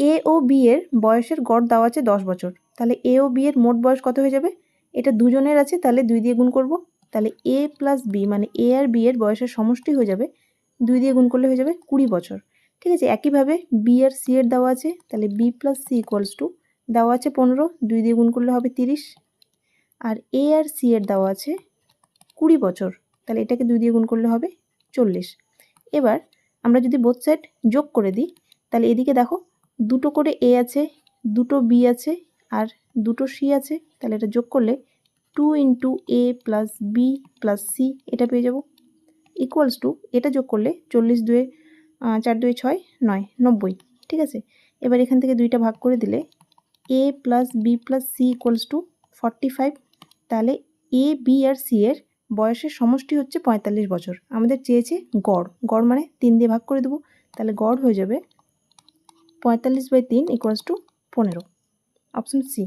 এ ও B এর বয়সের গড় দেওয়া আছে দশ বছর। তাহলে এ ও বি এর মোট বয়স কত হয়ে যাবে? এটা দুজনের আছে, তাহলে দুই দিয়ে গুণ করব। তাহলে এ প্লাস বি মানে এ আর বি এর বয়সের সমষ্টি হয়ে যাবে, দুই দিয়ে গুণ করলে হয়ে যাবে কুড়ি বছর। ঠিক আছে, একইভাবে বি আর সি এর দেওয়া আছে, তাহলে B plus C equals to দেওয়া আছে পনেরো, দুই দিয়ে গুণ করলে হবে তিরিশ। আর এ আর সি এর দেওয়া আছে কুড়ি বছর, তাহলে এটাকে দুই দিয়ে গুণ করলে হবে চল্লিশ। এবার আমরা যদি বোথ সাইড যোগ করে দিই, তাহলে এদিকে দেখো দুটো করে এ আছে, দুটো বি আছে আর দুটো সি আছে, তাহলে এটা যোগ করলে two into A plus B plus C এটা পেয়ে যাব। ইকুয়ালস টু এটা যোগ করলে চল্লিশ দুয়ে চার দুয়ে ছয়, নয়, নব্বই, ঠিক আছে? এবার এখান থেকে দুইটা ভাগ করে দিলে A plus B plus C equals to forty five তাহলে এ বি আর সি এর বয়সের সমষ্টি হচ্ছে পঁয়তাল্লিশ বছর। আমাদের চেয়েছে গড়। গড় মানে তিন দিয়ে ভাগ করে দেবো, তাহলে গড় হয়ে যাবে পঁয়তাল্লিশ বাই তিন ইকুয়ালস টু পনেরো। Option C